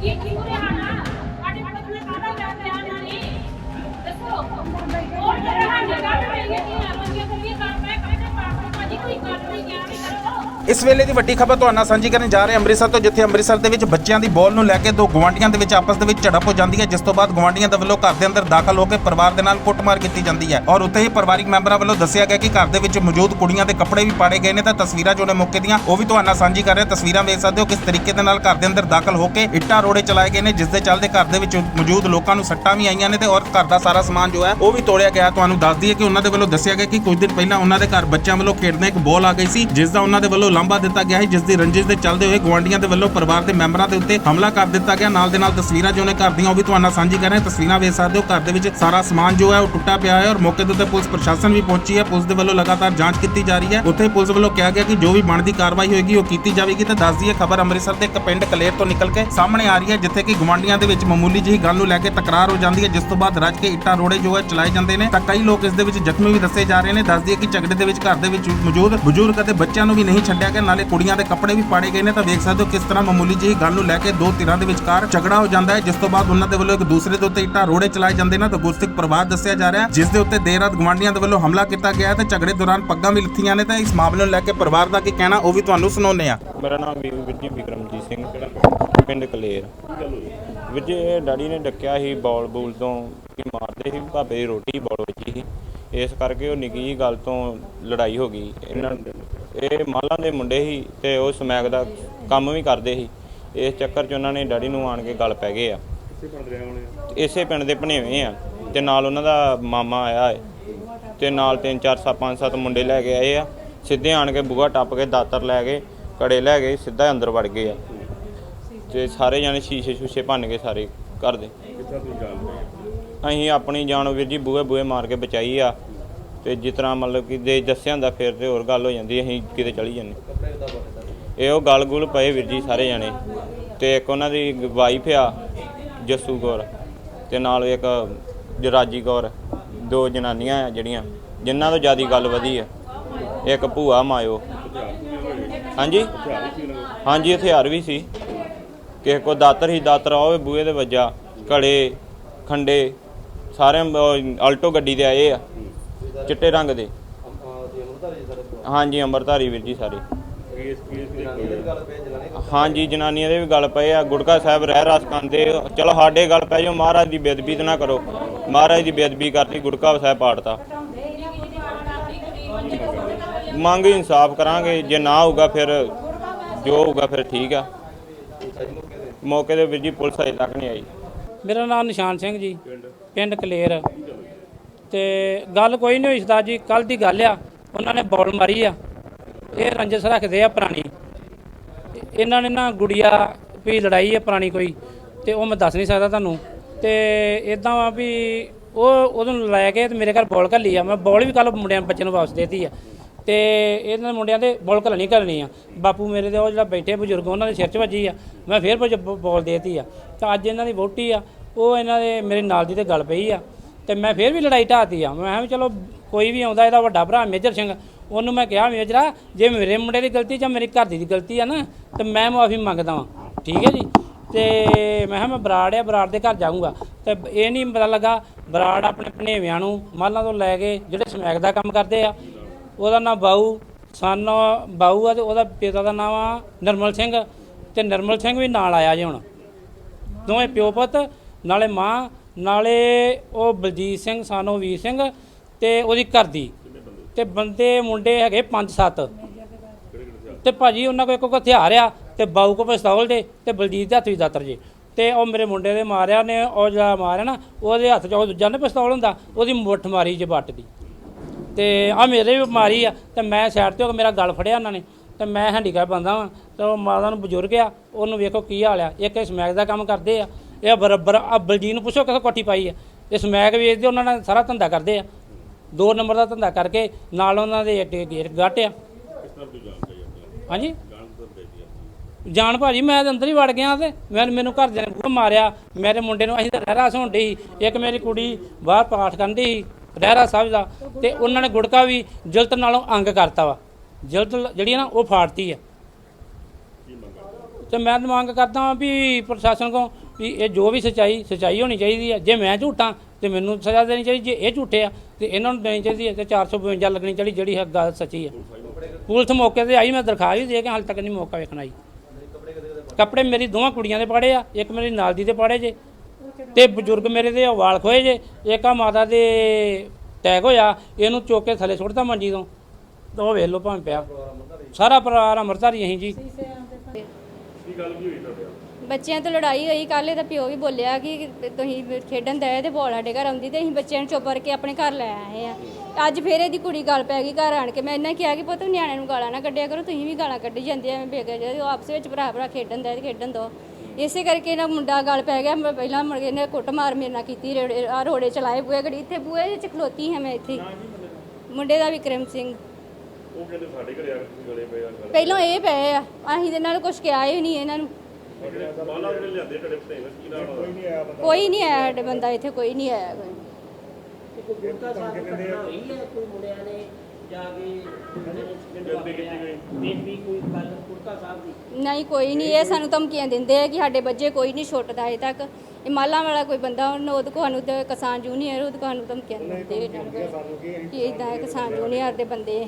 ਕੀ ਕੀ ਇਸ ਵੇਲੇ ਦੀ ਵੱਡੀ ਖਬਰ ਤੁਹਾਨੂੰ ਸਾਂਝੀ ਕਰਨ ਜਾ ਰਹੇ ਅੰਮ੍ਰਿਤਸਰ ਤੋਂ, ਜਿੱਥੇ ਅੰਮ੍ਰਿਤਸਰ ਦੇ ਵਿੱਚ ਬੱਚਿਆਂ ਦੀ ਬੋਲ ਨੂੰ ਲੈ ਕੇ ਦੋ ਗਵਾਂਡੀਆਂ ਦੇ ਵਿੱਚ ਆਪਸ ਦੇ ਵਿੱਚ ਝੜਪ ਹੋ ਜਾਂਦੀ ਹੈ, ਜਿਸ ਤੋਂ ਬਾਅਦ ਗਵਾਂਡੀਆਂ ਦੇ ਵੱਲੋਂ ਘਰ ਦੇ ਅੰਦਰ ਦਾਖਲ ਹੋ ਕੇ ਪਰਿਵਾਰ ਦੇ ਨਾਲ ਕੁੱਟਮਾਰ ਕੀਤੀ ਜਾਂਦੀ ਹੈ। ਔਰ ਉੱਥੇ ਹੀ ਪਰਿਵਾਰਿਕ ਮੈਂਬਰਾਂ ਵੱਲੋਂ ਦੱਸਿਆ ਗਿਆ ਕਿ ਘਰ ਦੇ ਵਿੱਚ ਮੌਜੂਦ ਕੁੜੀਆਂ ਦੇ ਕੱਪੜੇ ਵੀ ਪਾੜੇ ਗਏ ਨੇ, ਤਾਂ ਤਸਵੀਰਾਂ ਜੋ ਨੇ ਮੌਕੇ ਦੀਆਂ, ਉਹ ਵੀ ਤੁਹਾਨੂੰ ਸਾਂਝੀ ਕਰ ਰਹੇ ਤਸਵੀਰਾਂ ਵੇਖ ਸਕਦੇ ਹੋ ਕਿਸ ਤਰੀਕੇ ਦੇ ਨਾਲ ਘਰ ਦੇ ਅੰਦਰ ਦਾਖਲ ਹੋ ਕੇ ਇੱਟਾਂ ਰੋੜੇ ਚਲਾਏ ਗਏ ਨੇ, ਜਿਸ ਦੇ ਚੱਲਦੇ ਘਰ ਦੇ ਵਿੱਚ ਮੌਜੂਦ ਲੋਕਾਂ ਨੂੰ ਸੱਟਾਂ ਵੀ ਆਈਆਂ ਨੇ ਤੇ ਔਰ ਘਰ ਦਾ ਸਾਰਾ ਸਮਾਨ ਜੋ ਹੈ, ਉਹ ਵੀ ਤੋੜਿਆ ਗਿਆ ਤੁਹਾਨੂੰ ਦੱਸ ਦਈਏ ਕਿ ਉਹਨਾਂ ਦੇ ਵੱਲੋਂ ਦੱਸਿਆ ਗਿਆ ਕਿ ਕੁਝ ਦਿਨ ਪਹਿਲਾਂ ਉਹਨਾਂ ਦੇ ਘਰ ਬੱਚਿਆਂ ਵੱਲੋਂ ਖੇਡਦੇ ਇੱਕ ਬੋਲ ਆ ਗਈ ਸੀ, ਜਿਸ ਦਾ ਉਹਨਾਂ ਦੇ ਵੱਲੋਂ ਲਾਂਭਾ ਦਿੱਤਾ ਗਿਆ ਸੀ, ਜਿਸ ਦੀ ਰੰਜਿਸ਼ ਦੇ ਚੱਲਦੇ ਹੋਏ ਗਵਾਂਡੀਆਂ ਦੇ ਵੱਲੋਂ ਪਰਿਵਾਰ ਦੇ ਮੈਂਬਰਾਂ ਦੇ ਉੱਤੇ ਹਮਲਾ ਕਰ ਦਿੱਤਾ ਗਿਆ। ਨਾਲ ਦੇ ਨਾਲ ਤਸਵੀਰਾਂ ਜੋ ਨੇ ਘਰ ਦੀਆਂ, ਉਹ ਵੀ ਤੁਹਾਨੂੰ ਸਾਂਝੀ ਕਰ ਰਹੇ ਤਸਵੀਰਾਂ ਵੇਖ ਸਕਦੇ ਹੋ, ਘਰ ਦੇ ਵਿੱਚ ਸਾਰਾ ਸਮਾਨ ਜੋ ਹੈ, ਉਹ ਟੁੱਟਾ ਪਿਆ ਹੈ ਔਰ ਮੌਕੇ ਦੇ ਉੱਤੇ ਪੁਲਿਸ ਪ੍ਰਸ਼ਾਸਨ ਵੀ ਪਹੁੰਚੀ ਹੈ। ਪੁਲਿਸ ਦੇ ਵੱਲੋਂ ਲਗਾਤਾਰ ਜਾਂਚ ਕੀਤੀ ਜਾ ਰਹੀ ਹੈ। ਉੱਥੇ ਪੁਲਿਸ ਵੱਲੋਂ ਕਿਹਾ ਗਿਆ ਕਿ ਜੋ ਵੀ ਬਣਦੀ ਕਾਰਵਾਈ ਹੋਏਗੀ, ਉਹ ਕੀਤੀ ਜਾਵੇਗੀ। ਤੇ ਦੱਸ ਦਈਏ ਖਬਰ, ਅੰਮ੍ਰਿਤਸਰ ਦੇ ਇੱਕ ਪਿੰਡ ਕਲੇਰ ਤੋਂ ਨਿਕਲ ਕੇ ਸਾਹਮਣੇ ਆ ਰਹੀ ਹੈ, ਜਿੱਥੇ ਕਿ ਗਵਾਂਡੀਆਂ ਦੇ ਵਿੱਚ ਮਾਮੂਲੀ ਜਿਹੀ ਗੱਲ ਨੂੰ ਲੈ ਕੇ ਤਕਰਾਰ ਹੋ ਜਾਂਦੀ ਹੈ, ਜਿਸ ਤੋਂ ਬਾਅਦ ਰੱਜ ਕੇ ਇੱਟਾਂ ਰੋੜੇ ਜੋ ਹੈ ਚਲਾਏ ਜਾਂਦੇ ਨੇ। ਤਾਂ ਕਈ ਲੋਕ ਇਸ ਦੇ ਵਿੱਚ ਜ਼ਖਮੀ ਵੀ ਦੱਸੇ ਜਾ ਰਹੇ ਨੇ। ਦੱਸ ਦਈਏ ਕਿ ਝਗੜੇ ਦੇ ਵਿੱਚ ਘਰ ਦੇ ਵਿੱਚ ਮੌਜੂਦ ਬਜ਼ੁਰਗ ਅਤੇ ਬੱਚਿਆਂ ਨੂੰ ਵੀ ਨਹੀਂ ਛੱਡਿਆ ਗਿਆ ਨਾਲੇ ਕੁੜੀਆਂ ਦੇ ਕੱਪੜੇ ਵੀ ਪਾੜੇ ਗਏ ਨੇ, ਤਾਂ ਵੇਖ ਸਕਦੇ ਹੋ ਕਿਸ ਤਰ੍ਹਾਂ ਮਾਮੂਲੀ ਜਿਹੀ ਗੱਲ ਨੂੰ ਲੈ ਕੇ ਦੋ ਧਿਰਾਂ ਦੇ ਵਿਚਕਾਰ ਝਗੜਾ ਹੋ ਜਾਂਦਾ ਹੈ, ਜਿਸ ਤੋਂ ਬਾਅਦ ਉਹਨਾਂ ਦੇ ਵੱਲੋਂ ਇੱਕ ਦੂਸਰੇ ਦੇ ਉੱਤੇ ਇੱਟਾਂ ਰੋੜੇ ਚਲਾਏ ਜਾਂਦੇ ਨੇ, ਤਾਂ ਗੁਰਸਿੱਖ ਪਰਿਵਾਰ ਦੱਸਿਆ ਜਾ ਰਿਹਾ ਜਿਸ ਦੇ ਉੱਤੇ ਦੇਰ ਰਾਤ ਗਵਾਂਡੀਆਂ ਦੇ ਵੱਲੋਂ ਹਮਲਾ ਕੀਤਾ ਗਿਆ ਤੇ ਝਗੜੇ ਦੌਰਾਨ ਪੱਗਾਂ ਵੀ ਲੱਥੀਆਂ ਨੇ, ਤਾਂ ਇਸ ਮਾਮਲੇ ਨੂੰ ਲੈ ਕੇ ਪਰਿਵਾਰ ਦਾ ਕੀ ਕਹਿਣਾ, ਉਹ ਵੀ ਤੁਹਾਨੂੰ ਸੁਣਾਉਂਦੇ ਆ ਮੇਰਾ ਨਾਮ ਵੀਰ ਜੀ ਵਿਕਰਮਜੀਤ ਸਿੰਘ ਪਿੰਡ ਕਲੇਰ। ਵੀਰ ਜੀ ਡੈਡੀ ਨੇ ਡੱਕਿਆ ਸੀ ਬੌਲ ਬੂਲ ਤੋਂ, ਕਿ ਮਾਰਦੇ ਸੀ ਭਾਪੇ ਦੀ ਰੋਟੀ ਬੌਲ ਵਿੱਚ ਸੀ ਇਸ ਕਰਕੇ ਉਹ ਨਿੱਕੀ ਜਿਹੀ ਗੱਲ ਤੋਂ ਲੜਾਈ ਹੋ ਗਈ। ਇਹਨਾਂ ਇਹ ਮਾਲਾਂ ਦੇ ਮੁੰਡੇ ਸੀ ਤੇ ਉਹ ਸਮੈਕ ਦਾ ਕੰਮ ਵੀ ਕਰਦੇ ਸੀ। ਇਸ ਚੱਕਰ 'ਚ ਉਹਨਾਂ ਨੇ ਡੈਡੀ ਨੂੰ ਆਣ ਕੇ ਗੱਲ ਪੈ ਗਏ ਆ। ਇਸੇ ਪਿੰਡ ਦੇ ਭਣੇਵੇਂ ਆ ਤੇ ਨਾਲ ਉਹਨਾਂ ਦਾ ਮਾਮਾ ਆਇਆ ਹੈ ਤੇ ਨਾਲ ਤਿੰਨ ਚਾਰ ਸੱਤ ਪੰਜ ਸੱਤ ਮੁੰਡੇ ਲੈ ਕੇ ਆਏ ਆ। ਸਿੱਧੇ ਆਣ ਕੇ ਬੂਹਾ ਟੱਪ ਕੇ ਦਾਤਰ ਲੈ ਕੇ ਕੜੇ ਲੈ ਕੇ ਸਿੱਧਾ ਅੰਦਰ ਵੜ ਗਏ ਆ। ਤੇ ਸਾਰੇ ਜਾਣੇ ਸ਼ੀਸ਼ੇ ਸ਼ੂਸ਼ੇ ਭੰਨ ਕੇ ਸਾਰੇ ਘਰ ਦੇ। ਅਸੀਂ ਆਪਣੀ ਜਾਨ ਵੀਰ ਜੀ ਬੂਹੇ ਬੂਹੇ ਮਾਰ ਕੇ ਬਚਾਈ ਆ। ਤੇ ਜਿਸ ਤਰ੍ਹਾਂ ਮਤਲਬ ਕਿ ਜੇ ਦੱਸਿਆ ਹੁੰਦਾ ਫਿਰ ਤੇ ਹੋਰ ਗੱਲ ਹੋ ਜਾਂਦੀ, ਅਸੀਂ ਕਿਤੇ ਚਲੀ ਜਾਂਦੇ। ਇਹ ਉਹ ਗਲ ਗੁਲ ਪਏ ਵੀਰ ਜੀ ਸਾਰੇ ਜਾਣੇ। ਤੇ ਇੱਕ ਉਹਨਾਂ ਦੀ ਵਾਈਫ ਆ, ਜੱਸੂ ਕੌਰ। ਤੇ ਨਾਲ ਇੱਕ ਜਰਾਜੀ ਕੌਰ, ਦੋ ਜਨਾਨੀਆਂ ਆ ਜਿਹੜੀਆਂ, ਜਿਨ੍ਹਾਂ ਤੋਂ ਜ਼ਿਆਦਾ ਗੱਲ ਵਧੀ ਆ। ਇੱਕ ਭੂਆ ਮਾਇਓ ਹਾਂਜੀ? ਹਾਂਜੀ, ਹਥਿਆਰ ਵੀ ਸੀ। ਕਿਸੇ ਕੋ ਦਾਤਰ ਹੀ ਦਾਤਰ ਆਵੇ ਬੂਹੇ ਦੇ ਵੱਜਾ। ਘੜੇ, ਖੰਡੇ ਸਾਰੇ ਆਲਟੋ ਗੱਡੀ ਤੇ ਆਏ ਆ। ਚਿੱਟੇ ਰੰਗ ਦੇ। ਹਾਂਜੀ, ਅੰਮ੍ਰਿਤਧਾਰੀ ਵੀਰ ਜੀ ਸਾਰੇ। ਹਾਂਜੀ, ਜਨਾਨੀਆਂ ਦੇ ਵੀ ਗੱਲ ਪਏ ਆ। ਗੁੜਕਾ ਸਾਹਿਬ ਰਹਿ ਰਸ ਖਾਂਦੇ ਚਲੋ, ਸਾਡੇ ਗੱਲ ਪੈ ਜਾਓ। ਮਹਾਰਾਜ ਦੀ ਬੇਦਬੀ ਤਾਂ ਨਾ ਕਰੋ। ਮਹਾਰਾਜ ਦੀ ਬੇਦਬੀ ਕਰਤੀ, ਗੁੜਕਾ ਸਾਹਿਬ ਪਾੜਤਾ। ਮੰਗ ਇਨਸਾਫ ਕਰਾਂਗੇ। ਜੇ ਨਾ ਹੋਊਗਾ, ਫਿਰ ਜੋ ਹੋਊਗਾ, ਫਿਰ ਠੀਕ ਆ। ਮੌਕੇ ਤੇ ਵੀਰ ਜੀ ਪੁਲਿਸ ਅਜੇ ਤੱਕ ਨਹੀਂ ਆਈ। ਮੇਰਾ ਨਾਮ ਨਿਸ਼ਾਨ ਸਿੰਘ ਜੀ। ਪਿੰਡ ਕਲੇਰ। ਤੇ ਗੱਲ ਕੋਈ ਨਹੀਂ ਹੋਈ ਸਰਦਾਰ ਜੀ ਕੱਲ ਦੀ ਗੱਲ ਆ। ਉਹਨਾਂ ਨੇ ਬੋਲ ਮਾਰੀ ਆ। ਇਹ ਰੰਜਸ ਰੱਖਦੇ ਆ ਪੁਰਾਣੀ। ਇਹਨਾਂ ਨੇ ਨਾ ਗੁੜੀਆ ਵੀ ਲੜਾਈ ਆ ਪੁਰਾਣੀ ਕੋਈ, ਤੇ ਉਹ ਮੈਂ ਦੱਸ ਨਹੀਂ ਸਕਦਾ ਤੁਹਾਨੂੰ। ਤੇ ਇਦਾਂ ਵਾ ਵੀ ਉਹ ਉਹਨੂੰ ਲੈ ਕੇ ਤੇ ਮੇਰੇ ਘਰ ਬੋਲ ਘੱਲੀ ਆ। ਮੈਂ ਬੋਲ ਵੀ ਕੱਲ ਮੁੰਡਿਆਂ ਬੱਚੇ ਨੂੰ ਵਾਪਸ ਦੇਤੀ ਆ। ਤੇ ਇਹਨਾਂ ਮੁੰਡਿਆਂ ਦੇ ਬੋਲ ਘੱਲਣੀ ਘੱਲਣੀ ਆ। ਬਾਪੂ ਮੇਰੇ ਦੇ ਉਹ ਜਿਹੜਾ ਬੈਠੇ ਬਜ਼ੁਰਗ, ਉਹਨਾਂ ਦੇ ਸਿਰ 'ਚ ਵੱਜੀ ਆ। ਮੈਂ ਫੇਰ ਬਜ- ਬੋਲ ਦੇਤੀ ਆ। ਤਾਂ ਅੱਜ ਇਹਨਾਂ ਦੀ ਵੋਟੀ ਆ। ਉਹ ਇਹਨਾਂ ਦੇ ਮੇਰੇ ਨਾਲ ਦੀ ਤੇ ਗੱਲ ਪਈ ਆ। ਤੇ ਮੈਂ ਫਿਰ ਵੀ ਲੜਾਈ ਢਾਤੀ ਆ। ਮੈਂ ਕਿਹਾ ਵੀ ਚਲੋ ਕੋਈ ਵੀ ਆਉਂਦਾ, ਇਹਦਾ ਵੱਡਾ ਭਰਾ ਮੇਜਰ ਸਿੰਘ, ਉਹਨੂੰ ਮੈਂ ਕਿਹਾ ਮੇਜਰਾ, ਜੇ ਮੇਰੇ ਮੁੰਡੇ ਦੀ ਗਲਤੀ ਜਾਂ ਮੇਰੀ ਘਰ ਦੀ ਦੀ ਗਲਤੀ ਆ ਨਾ, ਤੇ ਮੈਂ ਮਾਫੀ ਮੰਗਦਾ ਵਾਂ। ਠੀਕ ਹੈ ਜੀ? ਤੇ ਮੈਂ ਕਿਹਾ ਮੈਂ ਬਰਾੜ ਆ, ਬਰਾੜ ਦੇ ਘਰ ਜਾਊਂਗਾ। ਤੇ ਇਹ ਨਹੀਂ ਪਤਾ ਲੱਗਾ, ਬਰਾੜ ਆਪਣੇ ਭਣੇਵਿਆਂ ਨੂੰ ਮਾਲਾਂ ਤੋਂ ਲੈ ਕੇ ਜਿਹੜੇ ਸਮੈਕ ਦਾ ਕੰਮ ਕਰਦੇ ਆ, ਉਹਦਾ ਨਾਮ ਬਾਊ, ਸਨ ਬਾਊ ਆ ਤੇ ਉਹਦਾ ਪਿਤਾ ਦਾ ਨਾਮ ਆ ਨਰਮਲ ਸਿੰਘ, ਤੇ ਨਰਮਲ ਸਿੰਘ ਵੀ ਨਾਲ ਆਇਆ ਜੀ ਹੁਣ। ਦੋਵੇਂ ਪਿਓ ਪੁੱਤ, ਨਾਲੇ ਮਾਂ ਨਾਲੇ ਉਹ ਬਲਜੀਤ ਸਿੰਘ, ਸਾਨੋ ਵੀਰ ਸਿੰਘ ਤੇ ਉਹਦੀ ਘਰ ਦੀ। ਤੇ ਬੰਦੇ, ਮੁੰਡੇ ਹੈਗੇ 5-7 ਤੇ ਭਾਜੀ ਉਹਨਾਂ ਕੋਲ ਇੱਕ ਕੋ ਹਥਿਆਰ ਆ ਤੇ ਬਾਊ ਕੋਲ ਪਿਸਤੌਲ ਦੇ ਤੇ ਬਲਜੀਤ ਦੇ ਹੱਥ ਵਿੱਚ ਦਾਤਰ ਜੇ। ਤੇ ਉਹ ਮੇਰੇ ਮੁੰਡੇ ਦੇ ਮਾਰਿਆ ਨੇ, ਉਹ ਜਿਹੜਾ ਮਾਰਿਆ ਨਾ, ਉਹਦੇ ਹੱਥ 'ਚ ਉਹ ਦੂਜਾ ਨੇ ਪਿਸਤੌਲ ਹੁੰਦਾ, ਉਹਦੀ ਮੁੱਠ ਮਾਰੀ ਜੇ ਬੱਟ ਦੀ। ਤੇ ਆ ਮੇਰੇ ਵੀ ਮਾਰੀ ਆ, ਤੇ ਮੈਂ ਸਾਈਡ ਤੇ ਹੋ ਕੇ ਮੇਰਾ ਗਲ ਫੜਿਆ ਉਹਨਾਂ ਨੇ। ਤੇ ਮੈਂ ਹੈਂਡੀਕੈਪ ਬੰਦਾ ਵਾਂ, ਤੇ ਉਹ ਮਾਤਾ ਨੂੰ ਬਜ਼ੁਰਗ ਆ, ਉਹਨੂੰ ਵੇਖੋ ਕੀ ਹਾਲ ਆ। ਇੱਕ ਇਹ ਸਮੈਕ ਦਾ ਕੰਮ ਕਰਦੇ ਆ। ਇਹ ਬਰਾਬਰ ਆ ਬਲਜੀਤ ਨੂੰ ਪੁੱਛੋ ਕਿੱਥੇ ਕੋਠੀ ਪਾਈ ਆ। ਇਹ ਸਮੈਕ ਵੇਚਦੇ ਉਹਨਾਂ ਨੇ ਸਾਰਾ ਧੰਦਾ ਕਰਦੇ ਆ। ਦੋ ਨੰਬਰ ਦਾ ਧੰਦਾ ਕਰਕੇ ਨਾਲ ਉਹਨਾਂ ਦੇ ਅੱਡੇ ਗੇਟ ਗੱਟ ਆ। ਹਾਂਜੀ? ਜਾਣ ਭਾਜੀ, ਮੈਂ ਤਾਂ ਅੰਦਰ ਹੀ ਵੜ ਗਿਆ ਤੇ ਮੈਂ ਮੈਨੂੰ ਘਰ ਦੇ ਨੇ ਬੂਹਾ ਮਾਰਿਆ। ਮੇਰੇ ਮੁੰਡੇ ਨੂੰ ਅਸੀਂ ਤਾਂ ਰਹਿਰਾ ਹੋਣ ਡਈ ਸੀ। ਇੱਕ ਮੇਰੀ ਕੁੜੀ ਬਾਹਰ ਪਾਠ ਕਰਦੀ ਸੀ, ਰਹਿਰਾ ਸਾਹਿਬ ਦਾ। ਤੇ ਉਹਨਾਂ ਨੇ ਗੁੜਕਾ ਵੀ ਜਲਤ ਨਾਲੋਂ ਅੰਗ ਕਰਤਾ ਵਾ। ਜਲਤ ਜਿਹੜੀ ਆ ਨਾ, ਉਹ ਫਾੜਤੀ ਆ। ਤੇ ਮੈਂ ਤਾਂ ਮੰਗ ਕਰਦਾ ਹਾਂ ਵੀ ਪ੍ਰਸ਼ਾਸਨ ਕੋ ਵੀ ਇਹ ਜੋ ਵੀ ਸਚਾਈ ਸਚਾਈ ਹੋਣੀ ਚਾਹੀਦੀ ਹੈ। ਜੇ ਮੈਂ ਝੂਠਾਂ ਤੇ ਮੈਨੂੰ ਸਜ਼ਾ ਦੇਣੀ ਚਾਹੀਦੀ ਜੇ ਇਹ ਝੂਠੇ ਆ ਤੇ ਇਹਨਾਂ ਨੂੰ ਦੇਣੀ ਚਾਹੀਦੀ ਹੈ ਤੇ 452 ਲੱਗਣੀ ਚਾਹੀਦੀ ਜਿਹੜੀ ਹੈ ਗੱਲ ਸੱਚੀ ਹੈ। ਪੁਲਿਸ ਮੌਕੇ ਤੇ ਆਈ ਮੈਂ ਦਰਖਾਸਤ ਵੀ ਦੇ ਕੇ ਹਾਲੇ ਤੱਕ ਨਹੀਂ ਮੌਕਾ ਵੇਖਣਾ ਆਈ। ਕੱਪੜੇ ਮੇਰੀ ਦੋਵਾਂ ਕੁੜੀਆਂ ਦੇ ਪਾੜੇ ਆ ਇੱਕ ਮੇਰੀ ਨਾਲ ਦੀ ਦੇ ਪਾੜੇ ਜੇ ਤੇ ਬਜ਼ੁਰਗ ਮੇਰੇ ਦੇ ਵਾਲ ਖੋਏ ਜੇ ਇੱਕ ਆ ਮਾਤਾ ਦੇ ਟੈਗ ਹੋਇਆ ਇਹਨੂੰ ਚੁੱਕ ਕੇ ਥੱਲੇ ਸੁੱਟਤਾ ਮੰਜੀ ਤੋਂ। ਤੇ ਉਹ ਵੇਖ ਲਓ ਭਾਵੇਂ ਪਿਆ। ਸਾਰਾ ਪਰਿਵਾਰ ਅਮਰਤਾਰੀ ਅਸੀਂ ਜੀ। ਬੱਚਿਆਂ ਤੋਂ ਲੜਾਈ ਹੋਈ ਕੱਲ ਇਹਦਾ ਪਿਓ ਵੀ ਬੋਲਿਆ ਕਿ ਤੁਸੀਂ ਖੇਡਣ ਦੇ ਤੇ ਬੋਲ ਸਾਡੇ ਘਰ ਆਉਂਦੀ ਤੇ ਅਸੀਂ ਬੱਚਿਆਂ ਨੂੰ ਚੁੱਪ ਕਰਕੇ ਆਪਣੇ ਘਰ ਲੈ ਆਏ ਆ। ਅੱਜ ਫੇਰ ਇਹਦੀ ਕੁੜੀ ਗੱਲ ਪੈ ਗਈ ਘਰ ਆਣ ਕੇ। ਮੈਂ ਇਹਨਾਂ ਕਿਹਾ ਕਿ ਪੁੱਤ ਨਿਆਣਿਆਂ ਨੂੰ ਗਾਲਾਂ ਨਾ ਕੱਢਿਆ ਕਰੋ ਤੁਸੀਂ ਵੀ ਗਾਲਾਂ ਕੱਢੀ ਜਾਂਦੇ ਐਵੇਂ ਬੇਗਾ ਜੇ ਉਹ ਆਪਸ ਵਿੱਚ ਭਰਾ ਭਰਾ ਖੇਡਣ ਦੇ ਤੇ ਖੇਡਣ ਦੋ। ਇਸੇ ਕਰਕੇ ਇਹਨਾਂ ਮੁੰਡਾ ਗੱਲ ਪੈ ਗਿਆ। ਮੈਂ ਪਹਿਲਾਂ ਮੁੜ ਕੇ ਇਹਨੇ ਕੁੱਟ ਮਾਰ ਮੇਰੇ ਨਾਲ ਕੀਤੀ ਰੇੜੇ ਆ ਰੋੜੇ ਚਲਾਏ ਬੂਏ ਘੜੀ। ਇੱਥੇ ਬੂਏ ਚ ਖਲੋਤੀ ਹਾਂ ਮੈਂ ਇੱਥੇ। ਮੁੰਡੇ ਦਾ? ਵਿਕਰਮ ਸਿੰਘ। ਉਹ ਕਹਿੰਦੇ ਸਾਡੇ ਘਰੇ ਆ ਕੇ ਤੁਸੀਂ ਗਲੇ ਪਏ ਆ ਪਹਿਲਾਂ ਇਹ ਪਏ ਆ। ਅਸੀਂ ਤੇ ਇਹਨਾਂ ਨੂੰ ਕੁਝ ਕਿਹਾ ਹੀ ਨਹੀਂ ਇਹਨਾਂ ਨੂੰ। ਕੋਈ ਨਹੀਂ ਆਇਆ ਸਾਡੇ ਬੰਦਾ ਇੱਥੇ ਕੋਈ ਨਹੀਂ ਆਇਆ ਕੋਈ। ਨਹੀਂ ਕੋਈ ਨਹੀਂ ਇਹ ਸਾਨੂੰ ਧਮਕੀਆਂ ਦਿੰਦੇ ਆ ਕਿ ਸਾਡੇ ਬੱਚੇ ਕੋਈ ਨਹੀਂ ਛੁੱਟਦਾ ਅਜੇ ਤੱਕ। ਇਹ ਮਾਲਾ ਵਾਲਾ ਕੋਈ ਬੰਦਾ ਉਹਨੂੰ ਉਹਦੇ ਕੋਲ ਸਾਨੂੰ ਤੇ ਕਿਸਾਨ ਜੂਨੀਅਰ ਉਹਦੇ ਕੋਲ ਧਮਕੀਆਂ ਦਿੰਦੇ ਨੂੰ ਕਿ ਇਦਾਂ ਕਿਸਾਨ ਜੂਨੀਅਰ ਦੇ ਬੰਦੇ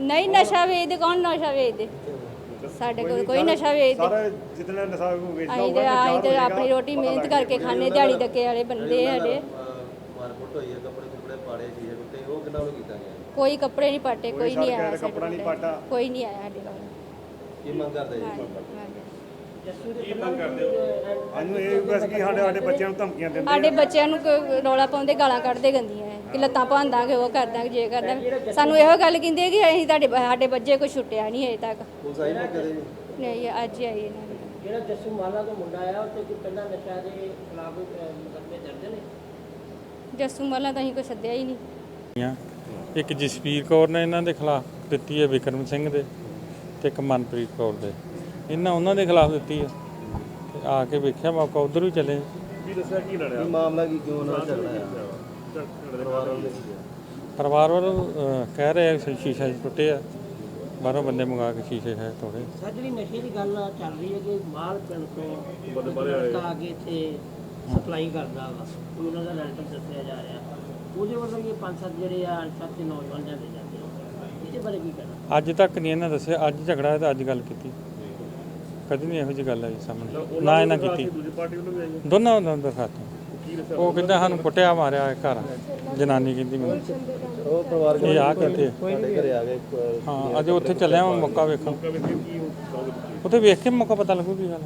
ਨਹੀਂ ਨਸ਼ਾ ਵੇਚਦੇ ਕੌਣ ਨਸ਼ਾ ਵੇਚਦੇ? ਸਾਡੇ ਕੋਲ ਕੋਈ ਨਸ਼ਾ ਵੇਚਦੇ ਸਾਰਾ ਜਿਤਨਾ ਨਸ਼ਾ ਵੇਚਦਾ ਅਸੀਂ ਤੇ ਅਸੀਂ ਤੇ ਆਪਣੀ ਰੋਟੀ ਮਿਹਨਤ ਕਰਕੇ ਖਾਣੇ ਦਿਹਾੜੀ ਧੱਕੇ ਵਾਲੇ ਬੰਦੇ ਆ ਸਾਡੇ ਮਾਰਕੁੱਟ ਹੋਈ ਹੈ ਕੱਪੜੇ ਕੁਪੜੇ ਪਾੜੇ ਸੀ ਕੁੱਤੇ ਉਹ ਕਿੰਨਾ ਨੂੰ ਕੀਤਾ ਗਿਆ ਕੋਈ ਕੱਪੜੇ ਨਹੀਂ ਪਾਟੇ ਕੋਈ ਨਹੀਂ ਆਇਆ ਸਾਡੇ ਕੱਪੜਾ ਨਹੀਂ ਕੋਲ। ਪਾਟਾ। ਕੋਈ ਨਹੀਂ ਆਇਆ ਸਾਡੇ ਕੋਲ ਕੀ ਮੰਗ ਕਰਦੇ ਜੀ ਹਾਂਜੀ। ਕੀ ਸਾਨੂੰ ਇਹ ਬਸ ਕਿ ਸਾਡੇ ਸਾਡੇ ਬੱਚਿਆਂ ਨੂੰ ਧਮਕੀਆਂ ਦਿੰਦੇ ਸਾਡੇ ਬੱਚਿਆਂ ਨੂੰ ਕ- ਰੌਲਾ ਪਾਉਂਦੇ ਗਾਲਾਂ ਕੱਢਦੇ ਗੰਦੀਆਂ ਐ। ਕਿ ਲੱਤਾਂ ਭਾਂਦਾਂਗੇ ਉਹ ਕਰਦਾਂਗੇ ਜੇ ਕਰਦਾਂਗੇ ਸਾਨੂੰ ਇਹੋ ਗੱਲ ਕਹਿੰਦੇ ਕਿ ਅਸੀਂ ਤੁਹਾਡੇ ਸਾਡੇ ਬੱਚੇ ਕੋਈ ਛੁੱਟਿਆ ਨਹੀਂ ਅਜੇ ਤੱਕ। ਪੁਲਿਸ ਆਈ ਤੇ ਜੀ ਨਹੀਂ ਅੱਜ ਹੀ ਆਈ ਇਹਨਾਂ ਦੀ ਜਿਹੜਾ ਜੱਸੂ ਮਾਲਾ ਦਾ ਮੁੰਡਾ ਆ ਉੱਤੇ ਕੋਈ ਪਹਿਲਾਂ ਨਸ਼ਾ ਦੇ ਖਿਲਾਫ ਮੁਕੱਦਮੇ ਦਰਜ ਨੇ? ਜੱਸੂ ਮੱਲਾ ਤਾਂ ਅਸੀਂ ਕੋਈ ਸੱਦਿਆ ਹੀ ਨਹੀਂ। ਇੱਕ ਜਸਵੀਰ ਕੌਰ ਨੇ ਇਹਨਾਂ ਦੇ ਖਿਲਾਫ ਦਿੱਤੀ ਹੈ ਵਿਕਰਮ ਸਿੰਘ ਦੇ ਤੇ ਇੱਕ ਮਨਪ੍ਰੀਤ ਕੌਰ ਦੇ। ਇਹਨਾਂ ਉਹਨਾਂ ਦੇ ਖਿਲਾਫ ਦਿੱਤੀ ਹੈ ਤੇ ਆ ਕੇ ਵੇਖਿਆ ਮੌਕਾ ਉਧਰ ਵੀ ਚਲੇ। ਕੀ ਦੱਸਿਆ ਕੀ ਲੜਿਆ? ਕੀ ਮਾਮਲਾ ਕੀ ਕਿਉਂ ਝਗੜਾ ਆ ਪਰਿਵਾਰ ਵਾਲੇ ਕੀ ਆ? ਪਰਿਵਾਰ ਵੱਲੋਂ ਅਹ, ਕਹਿ ਰਹੇ ਆ ਕਿ ਸ਼ੀਸ਼ਾ ਟੁੱਟੇ ਆ। ਬਾਹਰੋਂ ਬੰਦੇ ਮੰਗਾ ਕੇ ਸ਼ੀਸ਼ੇ ਹੈ ਤੋੜੇ। ਸਰ ਜਿਹੜੀ ਨਸ਼ੇ ਦੀ ਗੱਲ ਚੱਲ ਰਹੀ ਹੈ ਕਿ ਮਾਲ ਪਿੰਡ ਤੋਂ ਬੰਦਾ ਆ ਕੇ ਇੱਥੇ ਸਪਲਾਈ ਕਰਦਾ ਵਾ ਕੋਈ ਉਹਨਾਂ ਦਾ ਰੈਲੇਟਿਵ ਦੱਸਿਆ ਜਾ ਰਿਹਾ। ਉਹਦੇ ਵੱਲੋਂ ਇਹ ਪੰਜ ਸੱਤ ਜਿਹੜੇ ਆ ਅਣਛਾਤੇ ਨੌਜਵਾਨ ਜਾਂਦੇ ਜਾਂਦੇ ਆ। ਇਹਦੇ ਬਾਰੇ ਕੀ ਕਹਿਣਾ? ਅੱਜ ਤੱਕ ਨਹੀਂ ਇਹਨਾਂ ਦੱਸਿਆ ਅੱਜ ਝਗੜਾ ਹੈ ਤਾਂ ਅੱਜ ਗੱਲ ਕੀਤੀ। ਕਦੀ ਨਹੀਂ ਇਹੋ ਜਿਹੀ ਗੱਲ ਆਈ ਸਾਹਮਣੇ। ਨਾ ਇਹਨਾਂ ਕੀਤੀ। ਦੂਜੀ ਪਾਰਟੀ ਵੱਲੋਂ ਵੀ ਆਈ ਹੈ ਦੋਨਾਂ ਦਾ ਦਿਖਾਤਾ ਉਹ ਕਹਿੰਦਾ ਸਾਨੂੰ ਕੁੱਟਿਆ ਮਾਰਿਆ ਇਹ ਘਰ। ਜਨਾਨੀ ਕਹਿੰਦੀ ਮੈਨੂੰ। ਉਹ ਪਰਿਵਾਰ ਇਹ ਆ ਕਹਿੰਦੇ। ਸਾਡੇ ਘਰੇ ਆ ਗਏ ਇੱਕ- ਹਾਂ ਅਜੇ ਉੱਥੇ ਚੱਲਿਆ ਮੈਂ ਮੌਕਾ ਵੇਖਣ। ਉੱਥੇ ਵੇਖ ਕੇ ਮੌਕਾ ਪਤਾ ਲੱਗੂ ਕੀ ਗੱਲ।